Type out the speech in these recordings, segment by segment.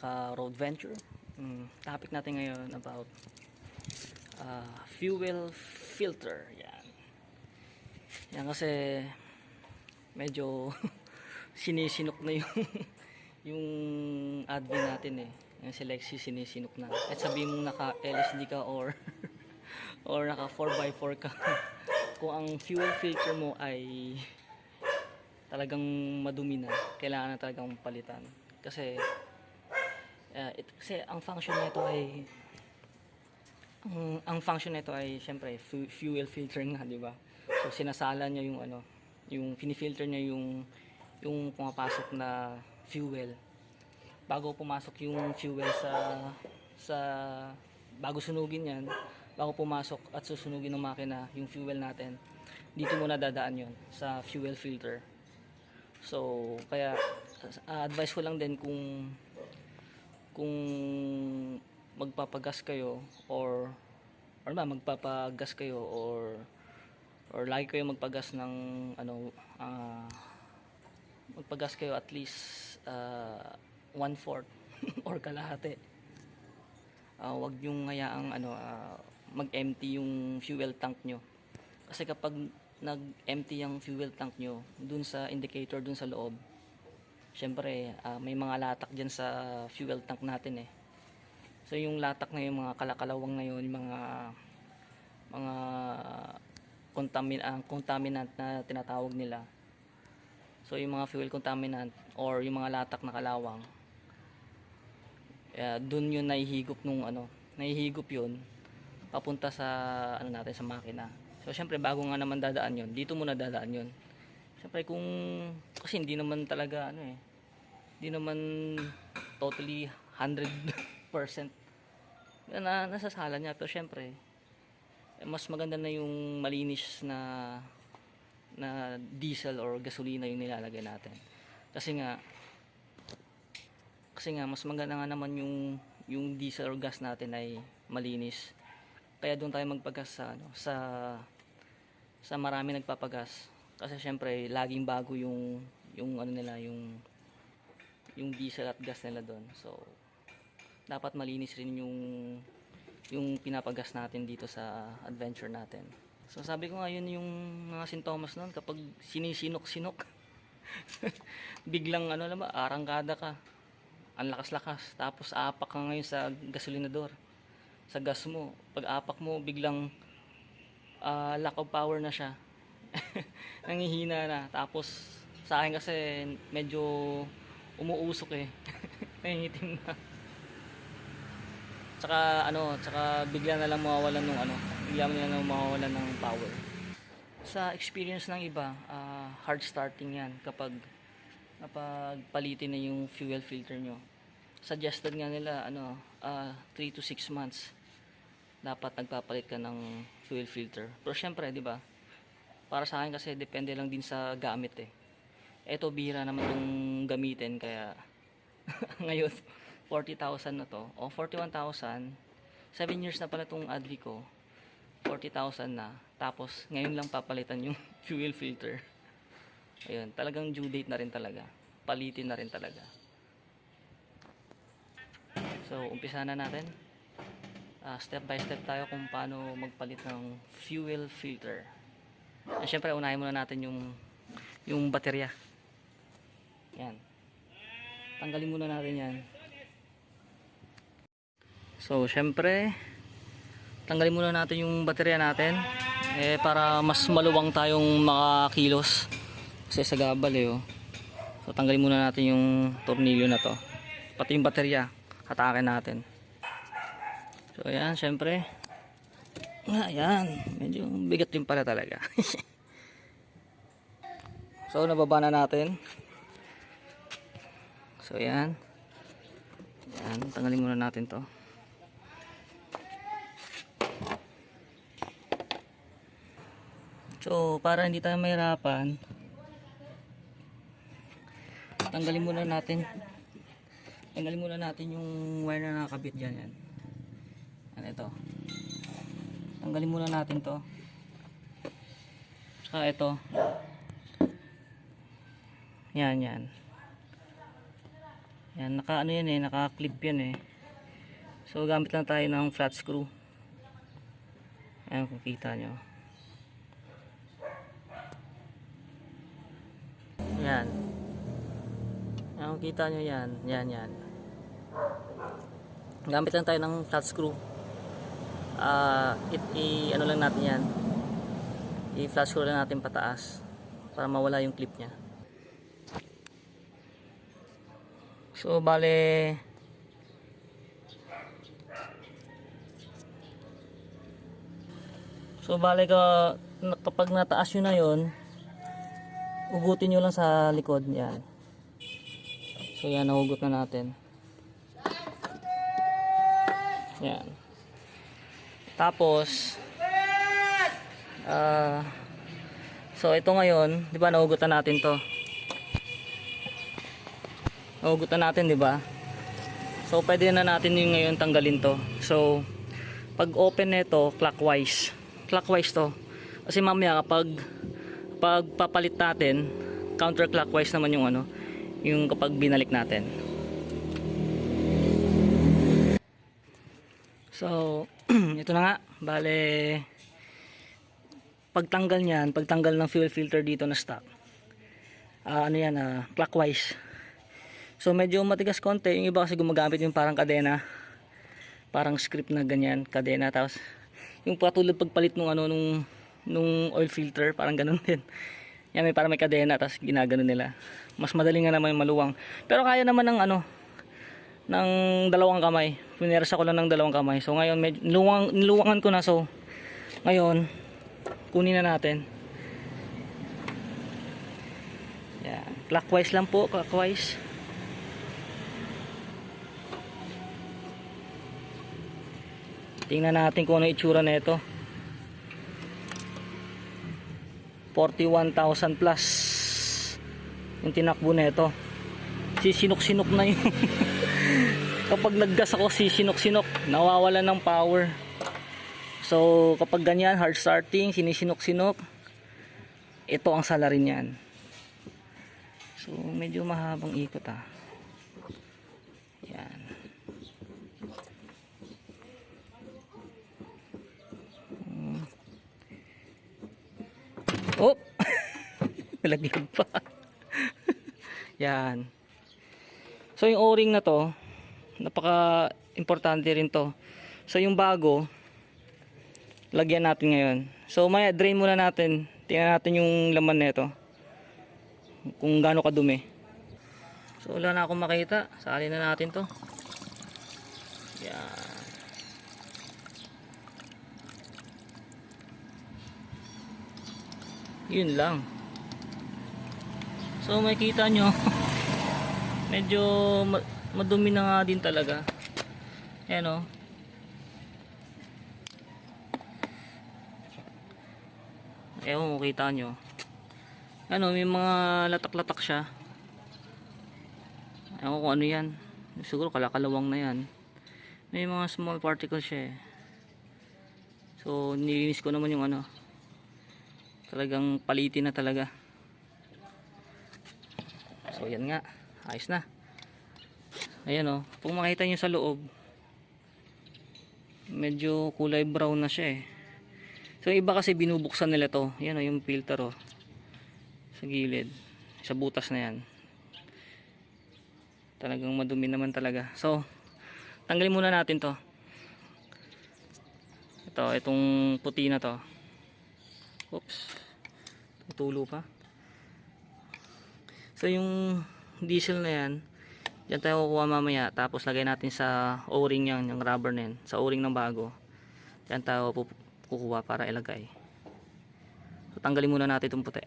mga ka-road venture. Mm, topic natin ngayon about uh, fuel filter. Yan. Yan kasi medyo sinisinok na yung yung admin natin eh. Yung si Lexi sinisinok na. At sabihin mong naka LSD ka or or naka 4x4 ka. Kung ang fuel filter mo ay talagang madumi na, kailangan na talagang palitan. Kasi, uh, it, kasi ang function nito ay, ang, ang function nito ay, syempre, fu- fuel filter nga, di ba? So, sinasala niya yung ano, yung pinifilter niya yung, yung pumapasok na fuel. Bago pumasok yung fuel sa, sa, bago sunugin yan, bago pumasok at susunugin ng makina yung fuel natin, dito muna dadaan yon sa fuel filter. So, kaya uh, advice ko lang din kung kung magpapagas kayo or or ba magpapagas kayo or or lagi kayo magpagas ng ano ah, magpagas kayo at least uh, one fourth or kalahati. Ah, wag yung hayaang ano ah, mag-empty yung fuel tank nyo. Kasi kapag nag-empty yung fuel tank nyo dun sa indicator dun sa loob syempre ah, may mga latak dyan sa fuel tank natin eh. So yung latak na yung mga kalakalawang na yun mga mga contamin ang contaminant na tinatawag nila. So yung mga fuel contaminant or yung mga latak na kalawang uh, dun yun nahihigop nung ano nahihigop yun papunta sa ano natin sa makina. So, syempre, bago nga naman dadaan yon dito muna dadaan yon Syempre, kung, kasi hindi naman talaga, ano eh, hindi naman totally 100% na nasasala niya. Pero syempre, eh, mas maganda na yung malinis na na diesel or gasolina yung nilalagay natin. Kasi nga, kasi nga, mas maganda nga naman yung, yung diesel or gas natin ay malinis kaya doon tayo magpagas sa ano sa sa marami nagpapagas kasi syempre laging bago yung yung ano nila yung yung diesel at gas nila doon so dapat malinis rin yung yung pinapagas natin dito sa adventure natin so sabi ko nga yun yung mga sintomas noon kapag sinisinok-sinok biglang ano lang ba arangkada ka ang lakas-lakas tapos apak ka ngayon sa gasolinador sa gas mo. Pag apak mo, biglang uh, lack of power na siya. Nangihina na. Tapos, sa akin kasi medyo umuusok eh. Nangitim na. Tsaka ano, tsaka bigla na lang mawawalan ng ano, bigla na lang mawawalan ng power. Sa experience ng iba, uh, hard starting yan kapag kapag palitin na yung fuel filter nyo. Suggested nga nila ano, uh, 3 to 6 months dapat nagpapalit ka ng fuel filter. Pero syempre, di ba? Para sa akin kasi depende lang din sa gamit eh. Ito bihira naman itong gamitin kaya ngayon 40,000 na to. O 41,000 7 years na pala itong Advi ko. 40,000 na. Tapos ngayon lang papalitan yung fuel filter. Ayun talagang due date na rin talaga. Palitin na rin talaga. So umpisa na natin. Uh, step by step tayo kung paano magpalit ng fuel filter. At syempre, unahin muna natin yung yung baterya. Yan. Tanggalin muna natin yan. So, syempre, tanggalin muna natin yung baterya natin eh para mas maluwang tayong makakilos kasi sa gabal eh oh. So, tanggalin muna natin yung tornilyo na to. Pati yung baterya, hatakin natin. So ayan, syempre. Ayan, medyo bigat din pala talaga. so nababa na natin. So ayan. Ayan, tanggalin muna natin to. So, para hindi tayo mahirapan, tanggalin muna natin. Tanggalin muna natin yung wire na nakakabit dyan yan. Ano ito. Tanggalin muna natin to. Saka ito. Yan yan Yan, naka ano yan eh, naka clip yan eh. So gamit lang tayo ng flat screw. Ayan kung kita nyo. Yan. Ayan kung kita nyo yan. Yan yan. Gamit lang tayo ng flat screw. Ah, it, i, ano lang natin yan. I-flat screw lang natin pataas para mawala yung clip niya. So, bale So, bale ka kapag nataas yun na yun, ugutin nyo lang sa likod yan. So, yan, nahugot na natin. Yan. Tapos, ah, so ito ngayon, di ba, nahugutan natin to. Nahugutan natin, di ba? So, pwede na natin yung ngayon tanggalin to. So, pag open nito, clockwise. Clockwise to. Kasi mamaya kapag pag papalit natin, counterclockwise naman yung ano, yung kapag binalik natin. So, ito na nga, bale pagtanggal niyan, pagtanggal ng fuel filter dito na stock. ah, ano yan, ah, clockwise. So medyo matigas konti, yung iba kasi gumagamit yung parang kadena. Parang script na ganyan, kadena tapos yung patulad pagpalit nung ano nung nung oil filter, parang ganun din. Yan may parang may kadena tapos ginagano nila. Mas madali nga naman yung maluwang. Pero kaya naman ng ano ng dalawang kamay. Pinersa ko lang ng dalawang kamay. So ngayon medyo niluwang, niluwangan ko na so ngayon kunin na natin. Yan. Clockwise lang po, clockwise. Tingnan natin kung ano itsura na ito. 41,000 plus yung tinakbo na ito. Sisinok-sinok na yung kapag naggas ako sisinok-sinok, nawawalan ng power. So, kapag ganyan, hard starting, sinisinok-sinok, ito ang salary niyan. So, medyo mahabang ikot ah. Oh! Nalaglag pa. Yan. So, yung o-ring na to, napaka importante rin to. So, yung bago, lagyan natin ngayon. So maya drain muna natin. Tingnan natin yung laman nito. Kung gaano kadumi. So wala na akong makita. Sali na natin to. Yan. Yun lang. So makikita nyo. medyo ma- madumi na nga din talaga. Ayan o. Ewan mo, kita nyo. Ano, may mga latak-latak siya. Ewan ko kung ano yan. Siguro kalakalawang na yan. May mga small particles siya eh. So, nilinis ko naman yung ano. Talagang palitin na talaga. So, yan nga. Ayos na. Ayan o. Kung makita nyo sa loob, medyo kulay brown na siya eh. So iba kasi binubuksan nila to. Yan o yung filter o. Sa gilid. Sa butas na yan. Talagang madumi naman talaga. So tanggalin muna natin to. Ito, itong puti na to. Oops. Tutulo pa. So yung diesel na yan, Diyan tayo kukuha mamaya. Tapos lagay natin sa o-ring yan, yung rubber na yan. Sa o-ring ng bago. Diyan tayo kukuha para ilagay. So tanggalin muna natin itong puti.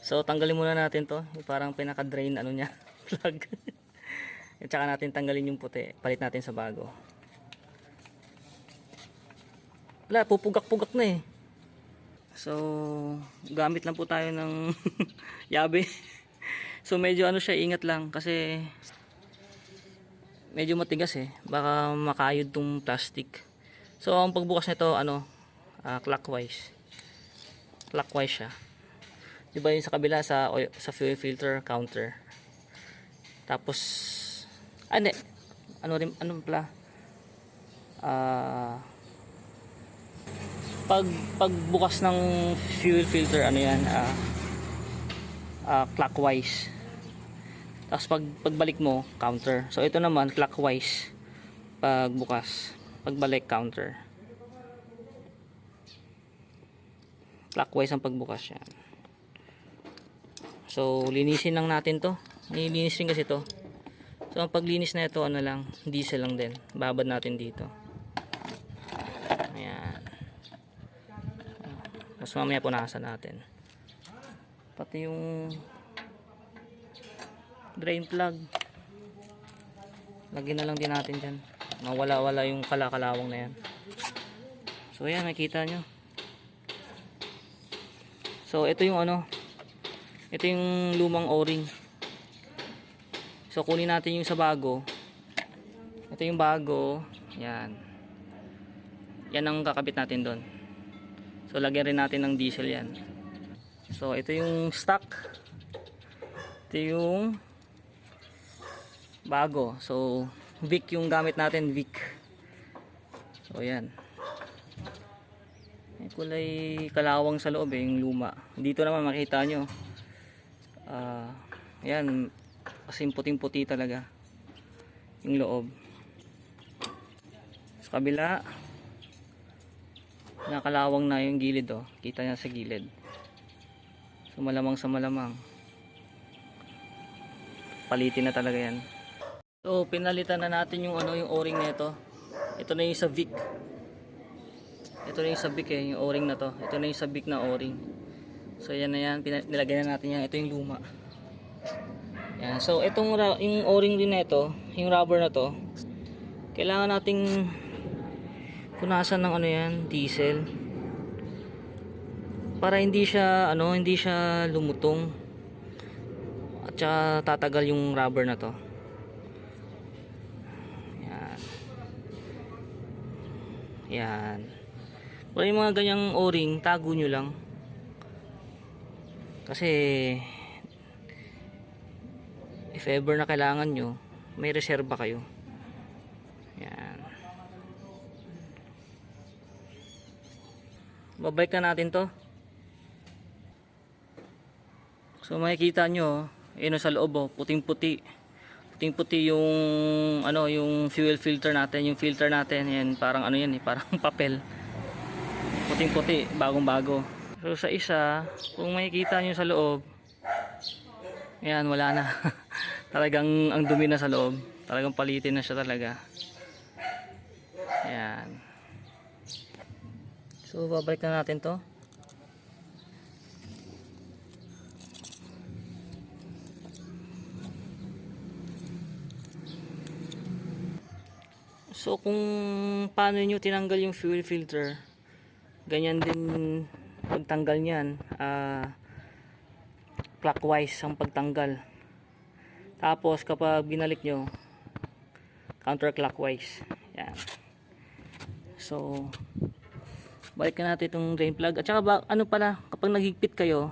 So tanggalin muna natin to. Parang pinaka-drain ano niya. Plug. At saka natin tanggalin yung puti. Palit natin sa bago. Wala, pupugak-pugak na eh. So, gamit lang po tayo ng yabe. So medyo ano siya, ingat lang kasi medyo matigas eh. Baka makayod tong plastic. So ang pagbukas nito ano, ah, clockwise. Clockwise siya. 'Di ba yung sa kabila sa oil- sa fuel filter counter. Tapos hindi. Ano rin, ano pala? Ah... pag pagbukas ng fuel filter ano yan ah ah, clockwise. Tapos pag pagbalik mo counter. So ito naman clockwise pagbukas pagbalik counter. Clockwise ang pagbukas yan. So linisin lang natin to. Nililinis rin kasi to. So ang paglinis na ito ano lang diesel lang din. Babad natin dito ayan mas mamaya punasan natin. Pati yung drain plug. Lagyan na lang din natin dyan. Mawala wala yung kalakalawang na yan. So yan nakita nyo. So ito yung ano. Ito yung lumang o-ring. So kunin natin yung sa bago. Ito yung bago. Yan yan ang kakabit natin doon So lagyan rin natin ng diesel yan. So ito yung stock. Ito yung bago. So Vic yung gamit natin, Vic. So yan. May kulay kalawang sa loob eh, yung luma. Dito naman makita nyo. Ah, yan. Kasi puting-puti talaga. Yung loob. Sa kabila nakalawang na yung gilid oh. Kita niya sa gilid. So malamang sa malamang. Palitin na talaga yan. So pinalitan na natin yung ano yung o-ring nito. Ito na yung sa Vic. Ito na yung sa Vic eh, yung o-ring na to. Ito na yung sa Vic na o-ring. So yan na yan, nilagay na natin yan. Ito yung luma. Yan. So itong yung o-ring din na ito, yung rubber na to, kailangan nating punasan ng ano yan, diesel. Para hindi siya ano, hindi siya lumutong. At saka tatagal yung rubber na to. Yan. Yan. Wala yung mga ganyang o-ring, tago nyo lang. Kasi if ever na kailangan nyo, may reserba kayo. Yan. Babalik na natin to. So makikita nyo yun sa loob oh, puting puti puting puti yung ano yung fuel filter natin. Yung filter natin yan parang ano yan eh. Parang papel. Puting puti bagong bago so sa isa kung makikita nyo sa loob yan wala na. Talagang ang dumi na sa loob. Talagang palitin na siya talaga. Yan So, babalik na natin to. So, kung paano nyo tinanggal yung fuel filter, ganyan din pagtanggal niyan. ah clockwise ang pagtanggal. Tapos, kapag binalik nyo, counterclockwise. Yan. So, balik na natin itong drain plug. At saka ba, ano pala kapag naghigpit kayo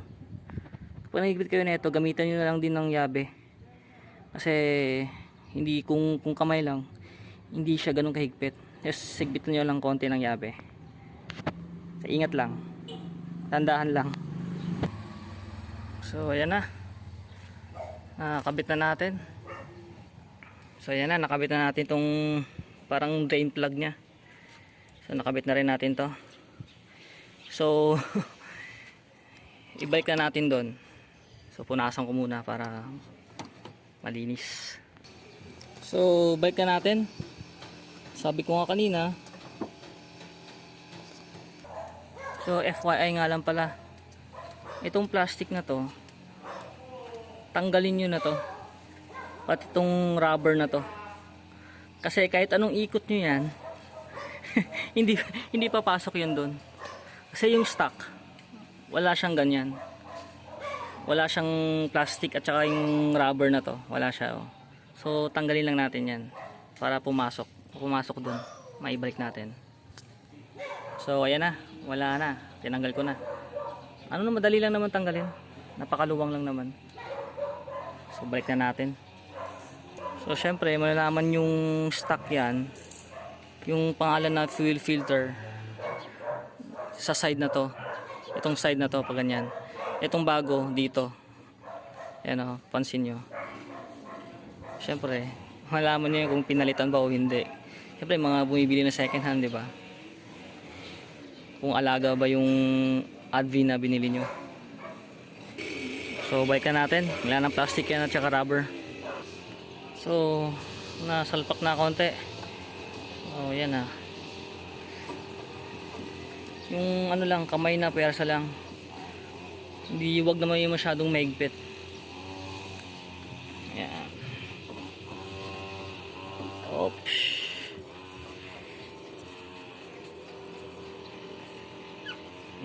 kapag naghigpit kayo nito gamitan nyo na lang din ng yabe. Kasi hindi kung, kung kamay lang hindi siya ganun kahigpit. Just sigpitan nyo lang konti ng yabe. Ingat lang. Tandaan lang. So ayan na. Nakakabit na natin. So ayan na. Nakabit na natin itong parang drain plug nya so nakabit na rin natin to So, ibalik na natin doon. So, punasan ko muna para malinis. So, balik na natin. Sabi ko nga kanina. So, FYI nga lang pala. Itong plastic na to, tanggalin nyo na to. Pati itong rubber na to. Kasi kahit anong ikot nyo yan, hindi hindi papasok yun doon. Kasi yung stock, wala siyang ganyan. Wala siyang plastic at saka yung rubber na to. Wala siya. Oh. So, tanggalin lang natin yan. Para pumasok. Pumasok dun. Maibalik natin. So, ayan na. Wala na. Tinanggal ko na. Ano na, madali lang naman tanggalin. Napakaluwang lang naman. So, balik na natin. So, syempre, malalaman yung stock yan. Yung pangalan na fuel filter sa side na to. Itong side na to, pag ganyan. Itong bago, dito. Ayan o, pansin nyo. Syempre, malaman nyo kung pinalitan ba o hindi. Syempre, mga bumibili na second hand, di ba? Kung alaga ba yung Advi na binili nyo. So, balikan natin. Wala ng plastic yan at saka rubber. So, nasalpak na konti. Oh, yan ah. Yung ano lang, kamay na, persa lang. Hindi, wag naman yung masyadong maigpit. Yan. Oops.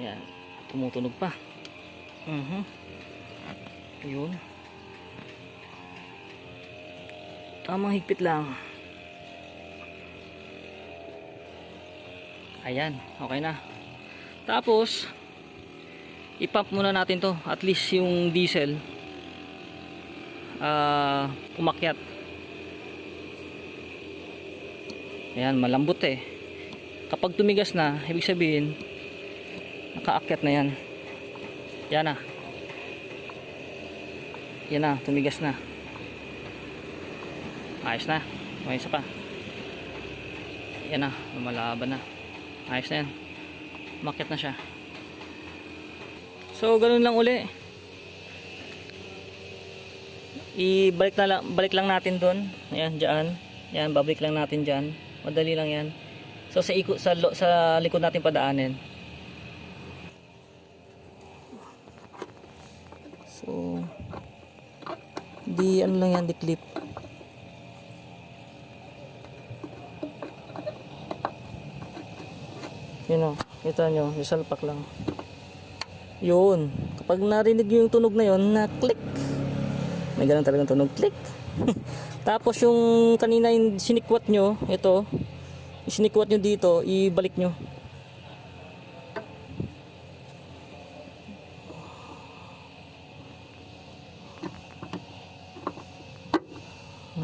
Yan. Tumutunog pa. Mhm. Yun. Tamang higpit lang. Ayan, okay na. Tapos, ipump muna natin to. At least yung diesel, ah, umakyat. Ayan, malambot eh. Kapag tumigas na, ibig sabihin, nakaakyat na yan. Yan na. Yan na, tumigas na. Ayos na. May isa pa. Yan na, lumalaban na. Ayos na yan. Umakyat na siya. So, ganun lang uli. Ibalik na lang, balik lang natin doon. Ayan, diyan. Yan, babalik lang natin diyan. Madali lang yan. So, sa iko sa sa likod natin padaanin. So, di ano lang yan, di clip. Yun o, kita nyo, yung salpak lang. Yun, kapag narinig nyo yung tunog na yun, na click. May ganun talagang tunog, click. Tapos yung kanina yung sinikwat nyo, ito, sinikwat nyo dito, ibalik nyo.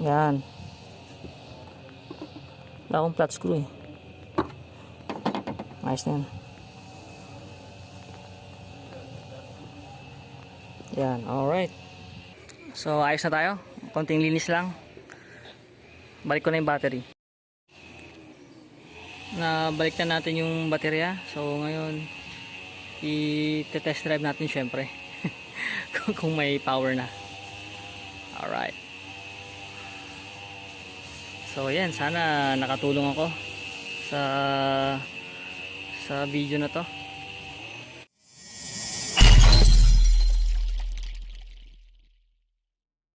Yan. Wala akong flat screw eh. Ayos na yan. Yan, alright. So, ayos na tayo. Konting linis lang. Balik ko na yung battery. Na balik na natin yung baterya. So, ngayon, i-test drive natin syempre. kung may power na. Alright. So, yan. Sana nakatulong ako sa sa video na to